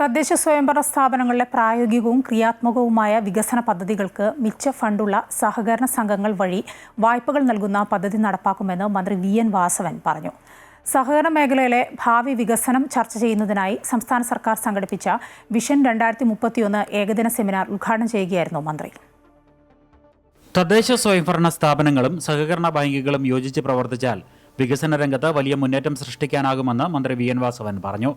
തദ്ദേശ സ്വയംഭരണ സ്ഥാപനങ്ങളിലെ പ്രായോഗികവും ക്രിയാത്മകവുമായ വികസന പദ്ധതികൾക്ക് മിച്ച ഫണ്ടുള്ള സഹകരണ സംഘങ്ങൾ വഴി വായ്പകൾ നൽകുന്ന പദ്ധതി നടപ്പാക്കുമെന്ന് മന്ത്രി വി എൻ വാസവൻ പറഞ്ഞു. സഹകരണ മേഖലയിലെ ഭാവി വികസനം ചർച്ച ചെയ്യുന്നതിനായി സംസ്ഥാന സർക്കാർ സംഘടിപ്പിച്ച വിഷൻ രണ്ടായിരത്തി മുപ്പത്തിയൊന്ന് ഏകദിന സെമിനാർ ഉദ്ഘാടനം ചെയ്യുകയായിരുന്നു മന്ത്രി. തദ്ദേശ സ്വയംഭരണ സ്ഥാപനങ്ങളും സഹകരണ ബാങ്കുകളും യോജിച്ച് പ്രവർത്തിച്ചാൽ വികസന രംഗത്ത് വലിയ മുന്നേറ്റം സൃഷ്ടിക്കാനാകുമെന്ന് മന്ത്രി വി എൻ വാസവൻ പറഞ്ഞു.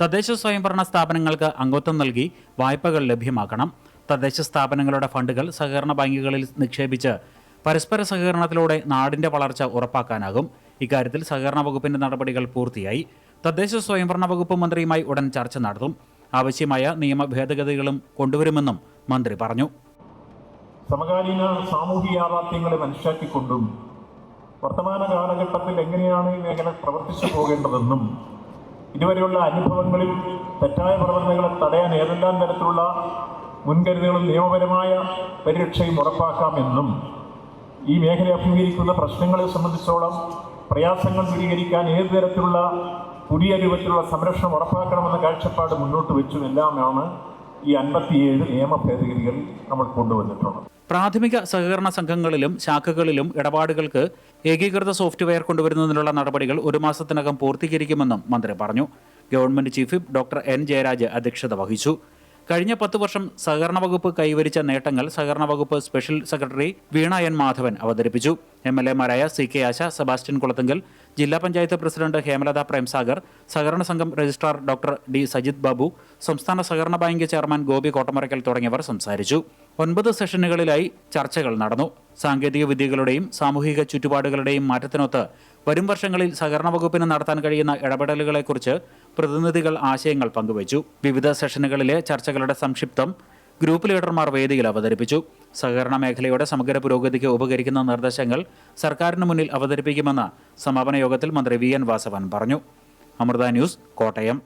തദ്ദേശ സ്വയംഭരണ സ്ഥാപനങ്ങൾക്ക് അംഗത്വം നൽകി വായ്പകൾ ലഭ്യമാക്കണം. തദ്ദേശ സ്ഥാപനങ്ങളുടെ ഫണ്ടുകൾ സഹകരണ ബാങ്കുകളിൽ നിക്ഷേപിച്ച് പരസ്പര സഹകരണത്തിലൂടെ നാടിന്റെ വളർച്ച ഉറപ്പാക്കാനാകും. ഇക്കാര്യത്തിൽ സഹകരണ വകുപ്പിന്റെ നടപടികൾ പൂർത്തിയായി. തദ്ദേശ സ്വയംഭരണ വകുപ്പ് മന്ത്രിയുമായി ഉടൻ ചർച്ച നടത്തും. ആവശ്യമായ നിയമ ഭേദഗതികളും കൊണ്ടുവരുമെന്നും മന്ത്രി പറഞ്ഞു. സമകാലീന സാമൂഹിക യാഥാർത്ഥ്യങ്ങളെ മനസ്സിലാക്കിക്കൊണ്ടും വർത്തമാന കാലഘട്ടത്തിൽ എങ്ങനെയാണ് ഈ മേഖല പ്രവർത്തിച്ചു പോകേണ്ടതെന്നും ഇതുവരെയുള്ള അനുഭവങ്ങളിൽ തെറ്റായ പ്രവർത്തനങ്ങളെ തടയാൻ ഏതെല്ലാം തരത്തിലുള്ള മുൻകരുതലുകളും നിയമപരമായ പരിരക്ഷയും ഉറപ്പാക്കാമെന്നും ഈ മേഖല അഭിമുഖീകരിക്കുന്ന പ്രശ്നങ്ങളെ സംബന്ധിച്ചോളം പ്രയാസങ്ങൾ ദൂരീകരിക്കാൻ ഏത് തരത്തിലുള്ള പുതിയ രൂപത്തിലുള്ള സംരക്ഷണം ഉറപ്പാക്കണമെന്ന കാഴ്ചപ്പാട് മുന്നോട്ട് വെച്ചും എല്ലാമാണ്. ഈ അൻപത്തിയേഴ് നിയമ ഭേദഗതികൾ നമ്മൾ കൊണ്ടുവന്നിട്ടുണ്ട്. പ്രാഥമിക സഹകരണ സംഘങ്ങളിലും ശാഖകളിലും ഇടപാടുകൾക്ക് ഏകീകൃത സോഫ്റ്റ്വെയർ കൊണ്ടുവരുന്നതിനുള്ള നടപടികൾ ഒരു മാസത്തിനകം പൂർത്തീകരിക്കുമെന്നും മന്ത്രി പറഞ്ഞു. Government chief whip doctor N Jayaraj അധ്യക്ഷത വഹിച്ചു. കഴിഞ്ഞ പത്ത് വർഷം സഹകരണ വകുപ്പ് കൈവരിച്ച നേട്ടങ്ങൾ സഹകരണ വകുപ്പ് special secretary Veena N Madhavan അവതരിപ്പിച്ചു. എം എൽ എമാരായ സി കെ ആശ സെബാസ്റ്റ്യൻ കുളത്തുങ്കൽ ജില്ലാ പഞ്ചായത്ത് പ്രസിഡന്റ് ഹേമലത പ്രേംസാഗർ സഹകരണ സംഘം registrar doctor D Sajith Babu സംസ്ഥാന സഹകരണ ബാങ്ക് ചെയർമാൻ ഗോപി കോട്ടമറയ്ക്കൽ തുടങ്ങിയവർ സംസാരിച്ചു. ഒൻപത് സെഷനുകളിലായി ചർച്ചകൾ നടന്നു. സാങ്കേതിക വിദ്യകളുടെയും സാമൂഹിക ചുറ്റുപാടുകളുടെയും മാറ്റത്തിനൊത്ത് വരും വർഷങ്ങളിൽ സഹകരണ വകുപ്പിന് നടത്താൻ കഴിയുന്ന ഇടപെടലുകളെക്കുറിച്ച് പ്രതിനിധികൾ ആശയങ്ങൾ പങ്കുവച്ചു. വിവിധ സെഷനുകളിലെ ചർച്ചകളുടെ സംക്ഷിപ്തം ഗ്രൂപ്പ് ലീഡർമാർ വേദിയിൽ അവതരിപ്പിച്ചു. സഹകരണ മേഖലയുടെ സമഗ്ര പുരോഗതിക്ക് ഉപകരിക്കുന്ന നിർദ്ദേശങ്ങൾ സർക്കാരിന് മുന്നിൽ അവതരിപ്പിക്കുമെന്ന് സമാപന യോഗത്തിൽ മന്ത്രി വി എൻ വാസവൻ പറഞ്ഞു. അമൃത ന്യൂസ് കോട്ടയം.